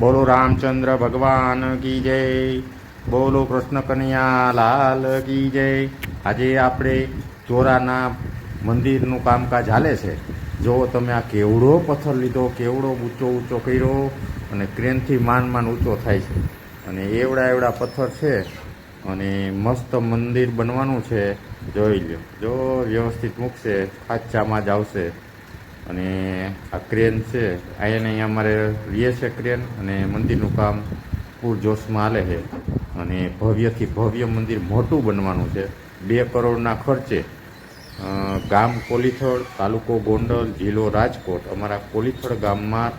બોલો રામચંદ્ર ભગવાન કી જય. બોલો કૃષ્ણ કન્યા લાલ કી જય. આજે આપણે ચોરાના મંદિરનું કામકાજ હાલે છે. જો તમે આ કેવડો પથ્થર લીધો, કેવડો ઊંચો ઊંચો કર્યો અને ક્રેનથી માન માન ઊંચો થાય છે. અને એવડા એવડા પથ્થર છે અને મસ્ત મંદિર બનવાનું છે. જોઈ લો જો વ્યવસ્થિત મૂકશે, ખાચામાં જ આવશે. અને આ ક્રેન છે અહીંયા અહીંયા અમારે લઈએ છે ક્રેન અને મંદિરનું કામ પૂર જોશમાં હાલે છે. અને ભવ્યથી ભવ્ય મંદિર મોટું બનવાનું છે. બે કરોડના ખર્ચે ગામ કોલીથળ, તાલુકો ગોંડલ, જિલ્લો રાજકોટ, અમારા કોલીથળ ગામમાં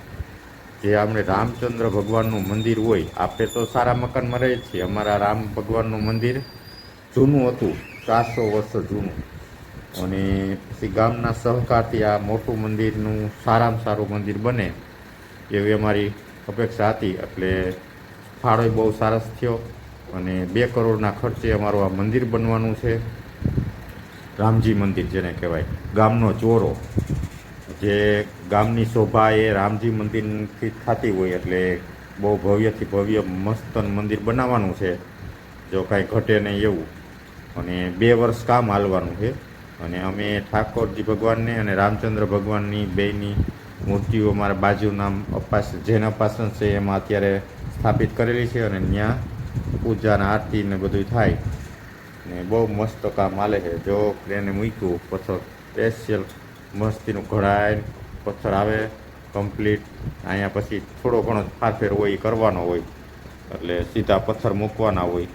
જે આપણે રામચંદ્ર ભગવાનનું મંદિર હોય આપણે તો સારા મકાનમાં રહીએ છીએ. અમારા રામ ભગવાનનું મંદિર જૂનું હતું, ચારસો વર્ષ જૂનું. અને પછી ગામના સહકારથી આ મોટું મંદિરનું સારામાં સારું મંદિર બને એવી અમારી અપેક્ષા હતી. એટલે ફાળો બહુ સરસ થયો અને બે કરોડના ખર્ચે અમારું આ મંદિર બનવાનું છે. રામજી મંદિર જેને કહેવાય, ગામનો ચોરો. જે ગામની શોભા એ રામજી મંદિરથી થતી હોય એટલે બહુ ભવ્યથી ભવ્ય મસ્ત મંદિર બનાવવાનું છે. જો કાંઈ ઘટે નહીં એવું. અને બે વર્ષ કામ હાલવાનું છે. અને અમે ઠાકોરજી ભગવાનને અને રામચંદ્ર ભગવાનની બેયની મૂર્તિઓ અમારા બાજુના અપાસ, જૈન અપાસન છે, એમાં અત્યારે સ્થાપિત કરેલી છે અને ત્યાં પૂજા આરતી ને બધું થાય. ને બહુ મસ્ત કામ હાલે છે. જો એને મૂક્યું, પથ્થર સ્પેશિયલ મસ્તીનું ઘડાય પથ્થર આવે કમ્પ્લીટ અહીંયા પછી થોડો ઘણો ફારફેર હોય, એ કરવાનો હોય. એટલે સીધા પથ્થર મૂકવાના હોય.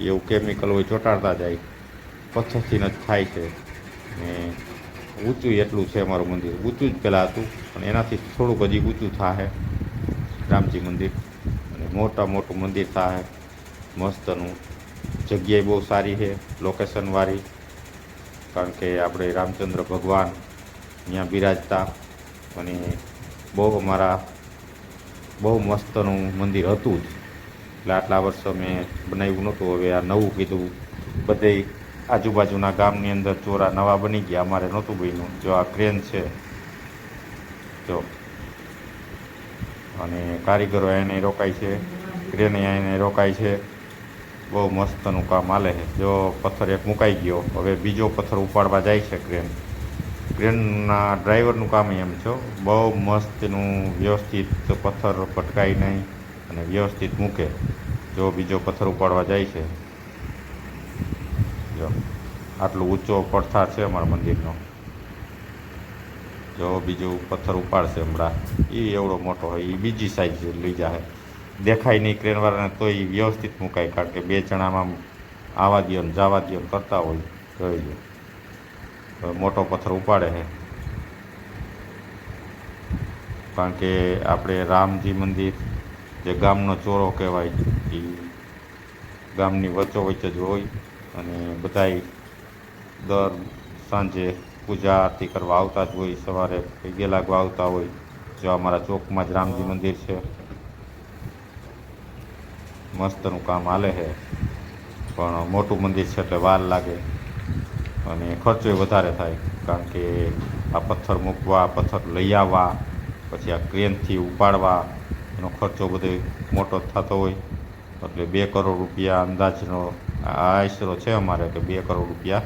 એવું કેમિકલ હોય, ચોંટાડતા જાય. પથ્થરથી જ થાય છે. ને ઊંચું એટલું છે અમારું મંદિર. ઊંચું જ પહેલાં હતું, પણ એનાથી થોડુંક હજી ઊંચું થાય રામજી મંદિર. અને મોટા મોટું મંદિર થાય મસ્તનું. જગ્યાએ બહુ સારી છે લોકેશનવાળી કારણ કે આપણે રામચંદ્ર ભગવાન અહીંયા બિરાજતા અને બહુ અમારા બહુ મસ્તનું મંદિર હતું જ. એટલે આટલા વર્ષો મેં બનાવ્યું નહોતું, હવે આ નવું કીધું. બધે આજુબાજુના ગામની અંદર ચોરા નવા બની ગયા. અમારે નહોતું બન્યું. જો આ ક્રેન છે, જો. અને કારીગરો એને રોકાય છે. ક્રેન એને રોકાય છે. બહુ મસ્તનું કામ હાલે છે. જો પથ્થર એક મુકાઈ ગયો. હવે બીજો પથ્થર ઉપાડવા જાય છે ક્રેન ક્રેનના ડ્રાઈવરનું કામ એમ છો બહુ મસ્તનું વ્યવસ્થિત પથ્થર પટકાય નહીં અને વ્યવસ્થિત મૂકે. જો બીજો પથ્થર ઉપાડવા જાય છે. જો. આટલો ઊંચો પડથાર છે અમારા મંદિરનો. જો બીજું પથ્થર ઉપાડશે હમણાં. એ એવડો મોટો હોય એ બીજી સાઈઝ લઈ જાય દેખાય નહીં ક્રેનવાળાને, તો એ વ્યવસ્થિત મુકાય, કારણ કે બે જણામાં આવા દો ને જવા દો ને કરતા હોય, જોઈ મોટો પથ્થર ઉપાડે છે કારણ કે આપણે રામજી મંદિર, જે ગામનો ચોરો કહેવાય એ ગામની વચ્ચો વચ્ચે જ હોય. અને બધાય દર સાંજે પૂજા આરતી કરવા આવતા જ હોય, સવારે પગે લાગવા આવતા હોય, જો અમારા ચોકમાં જ રામજી મંદિર છે. મસ્તનું કામ હાલે છે, પણ મોટું મંદિર છે એટલે વાર લાગે અને ખર્ચો વધારે થાય, કારણ કે આ પથ્થર મૂકવા, પથ્થર લઈ આવવા, પછી આ ક્રેનથી ઉપાડવા, એનો ખર્ચો બધો મોટો થતો હોય. એટલે બે કરોડ રૂપિયા અંદાજનો આ આશરો છે અમારે કે બે કરોડ રૂપિયા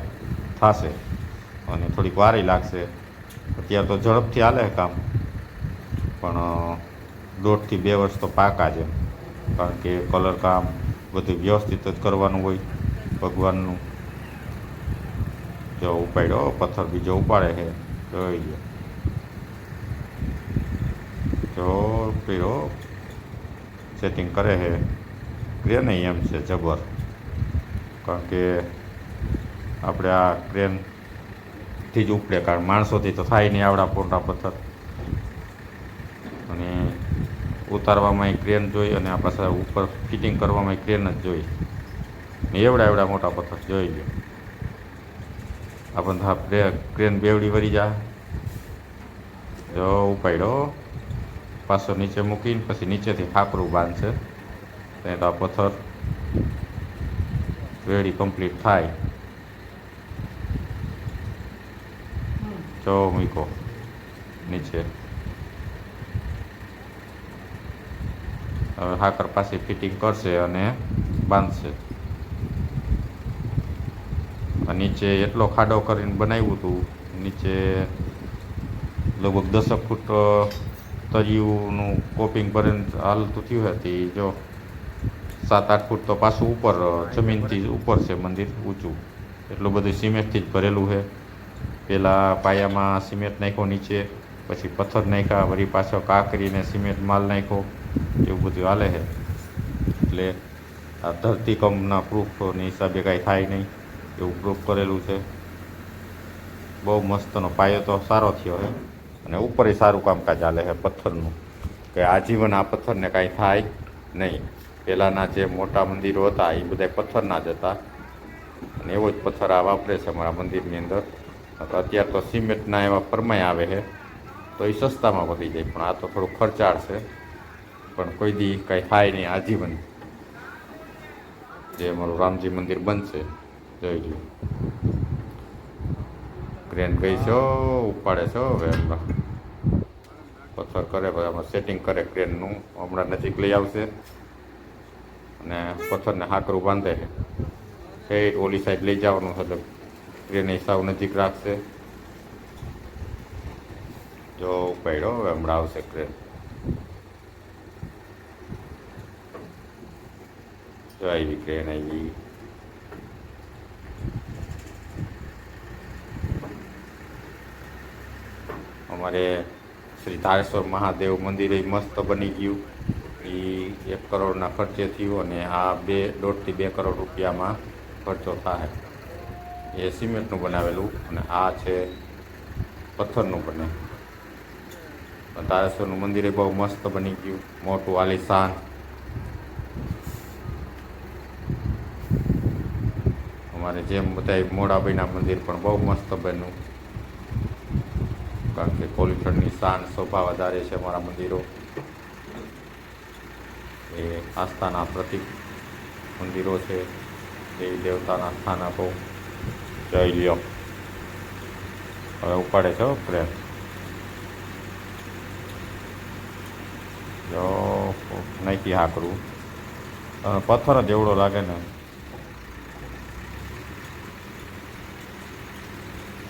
થશે. અને થોડીક વારી લાગશે. અત્યારે તો ઝડપથી હાલે કામ. પણ દોઢથી બે વર્ષ તો પાકા છે. કારણ કે કલર કામ બધું વ્યવસ્થિત જ કરવાનું હોય ભગવાનનું. જો ઉપાડ્યો પથ્થર બીજો ઉપાડે છે. જોઈ લો જો પીરો સેટિંગ કરે છે. ક્રેન એમ છે, જબર. કારણ કે આપણે આ ક્રેનથી જ ઉપડે, કારણ માણસોથી તો થાય નહીં આવડા પોટા પથ્થર. અને ઉતારવામાં ક્રેન જોઈ અને આ સાથે ઉપર ફિટિંગ કરવામાં ક્રેન જ જોઈ. ને એવડા એવડા મોટા પથ્થર જોઈ લે આપણને ક્રેન બેવડી વળી જા જો ઉપાડ્યો. પાછો નીચે મૂકીને પછી નીચેથી ખાપરું બાંધશે. ત્યાં તો આ પથ્થર વેડી કમ્પ્લીટ થાય જો મૂકો નીચે હવે હાકર પાસે ફિટિંગ કરશે અને બાંધશે. નીચે એટલો ખાડો કરીને બનાવ્યું હતું, નીચે લગભગ દસક ફૂટ તરિયુંનું કોપિંગ ભરીને હાલતું થયું હતી, જો સાત, આઠ ફૂટ તો પાછું ઉપર જમીનથી ઉપર છે મંદિર, ઊંચું. એટલું બધું સિમેન્ટથી જ ભરેલું છે. પહેલાં પાયામાં સિમેન્ટ નાખ્યો, નીચે, પછી પથ્થર નાખ્યા, વળી પાછો કાકરીને સિમેન્ટ માલ નાખ્યો, એવું બધું હાલે છે. એટલે આ ધરતીકંપના પ્રૂફની હિસાબે કાંઈ થાય નહીં, એવું પ્રૂફ કરેલું છે. બહુ મસ્તનો પાયો તો સારો થયો છે. અને ઉપર સારું કામકાજ ચાલે છે પથ્થરનું. કે આજીવન આ પથ્થરને કાંઈ થાય નહીં. પહેલાંના જે મોટા મંદિરો હતા, એ બધા પથ્થરના જ હતા. અને એવો જ પથ્થર આ વાપરે છે અમારા મંદિરની અંદર. અત્યારે તો સિમેન્ટના એવા પરમાય આવે છે, તો એ સસ્તામાં વધી જાય, પણ આ તો થોડું ખર્ચાળ છે. પણ કોઈ દી કંઈ થાય નહીં આજીવન. જે અમારું રામજી મંદિર બનશે, જોઈ લો ક્રેન ગઈ છો, ઉપાડે છે હવે પથ્થર કરે, પછી સેટિંગ કરે ક્રેનનું હમણાં નજીક લઈ આવશે. અને પથ્થરને હાકરું બાંધે છે. એ ઓલી સાઈડ લઈ જવાનું એટલે ક્રેન સાવ નજીક રાખશે. જો પડ્યો હવે હમણાં આવશે ક્રેન જો આવી ક્રેન આવી. અમારે શ્રી તારેશ્વર મહાદેવ મંદિર મસ્ત બની ગયું. એ એક કરોડના ખર્ચે થયું અને આ બે દોઢથી બે કરોડ રૂપિયામાં ખર્ચો થાય. એ સિમેન્ટનું બનાવેલું અને આ છે પથ્થરનું બને. તારેશ્વરનું મંદિર એ બહુ મસ્ત બની ગયું, મોટું આલિશાન. અમારે જેમ બધા મોડાભાઈના મંદિર પણ બહુ મસ્ત બન્યું. કારણ કે કોલીથડની શાન શોભા વધારે છે અમારા મંદિરો. એ આસ્થાના પ્રતિક મંદિરો છે દેવી દેવતાના સ્થાન આપો. જય લ્યો હવે ઉપાડે છે પ્રેમ. જો નાખી હાકરું પથ્થર જ એવડો લાગે ને.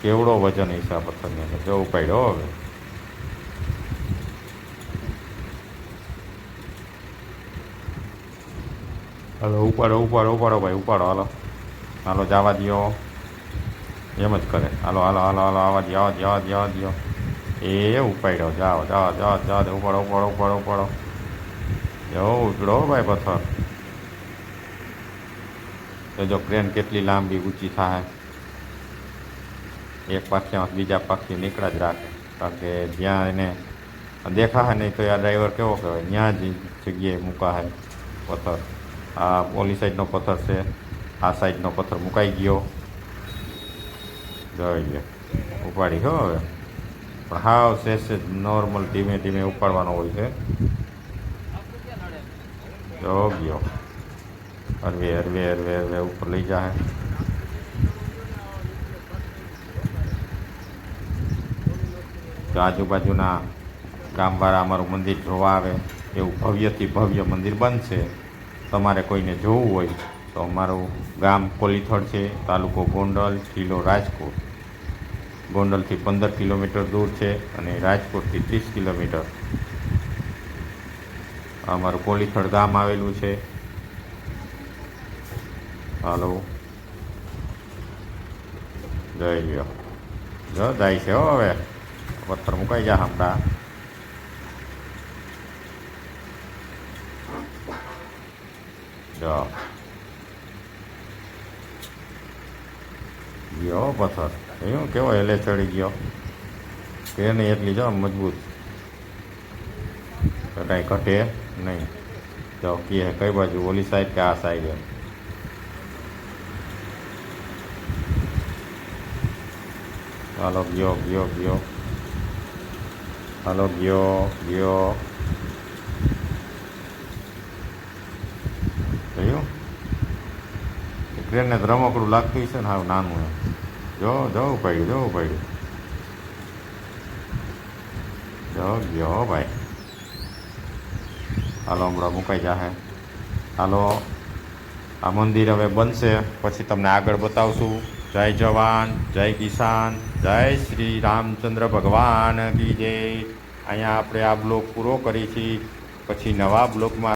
કેવડો વજન હિસાબ પથ્થરની જો ઉપાડ્યો હવે. હાલો ઉપાડો ઉપાડો ઉપાડો ભાઈ ઉપાડો હાલો હાલો જવા દ્યો એમ જ કરે હાલો હાલો હાલો હાલો આવા દ્યો આવા દ્યો આવા દ્યો એ ઉપાડ્યો જાઓ જાઓ જાઓ જાઓ ઉપાડો ઉપાડો ઉપાડો ઉપાડો જો ઉપડો ભાઈ પથ્થર તો જો ક્રેન કેટલી લાંબી ઊંચી થાય એક પાખીમાં બીજા પાખી નીકળ્યા જ રાખે કારણ કે જ્યાં એને દેખાશે નહીં તો આ ડ્રાઈવર કેવો કહેવાય ત્યાં જ જગ્યાએ મૂકાશે પથ્થર આ ઓલી સાઈડનો પથ્થર છે, આ સાઈડનો પથ્થર મુકાઈ ગયો. જોઈ લે ઉપાડી હો હવે. પણ હાવ સેજ નોર્મલ ધીમે ધીમે ઉપાડવાનો હોય છે. જો ગયો. હરવે હરવે હરવે હરવે, ઉપર લઈ જાય આજુબાજુના ગામવાળા અમારું મંદિર જોવા આવે. એવું ભવ્યથી ભવ્ય મંદિર બનશે. તમારે કોઈને જોવું હોય તો અમારું ગામ કોલીથળ છે, તાલુકો ગોંડલ, જિલ્લો રાજકોટ. ગોંડલથી પંદર કિલોમીટર દૂર છે અને રાજકોટથી ત્રીસ કિલોમીટર. અમારું કોલીથળ ગામ આવેલું છે. હાલો. જય જય જાય છે હો હવે પથ્થર મુકાઈ જા હમણાં. જો ગયો પથ્થર એવું કેવો એટલે ચડી ગયો. નહીં એટલી જો મજબૂત. કાંઈ ઘટે નહીં. જો કે કઈ બાજુ, ઓલી સાઈડ કે આ સાઈડ એમ. હાલો, ગયો ગયો ગયો. હાલો, ગયો ગયો જોયું ટ્રેનને રમકડું લાગતું છે ને? હા, નાનું એમ. જો જવું પડ્યું જવું પડ્યું જો ગયો ભાઈ. હાલો, હમણાં મુકાઈ જાહે. હાલો, આ મંદિર હવે બનશે. પછી તમને આગળ બતાવશું. જય જવાન, જય કિસાન, જય શ્રી રામચંદ્ર ભગવાન કી જય. અહીંયા આપણે આ બ્લોક પૂરો કરી છીએ. પછી નવા બ્લોકમાં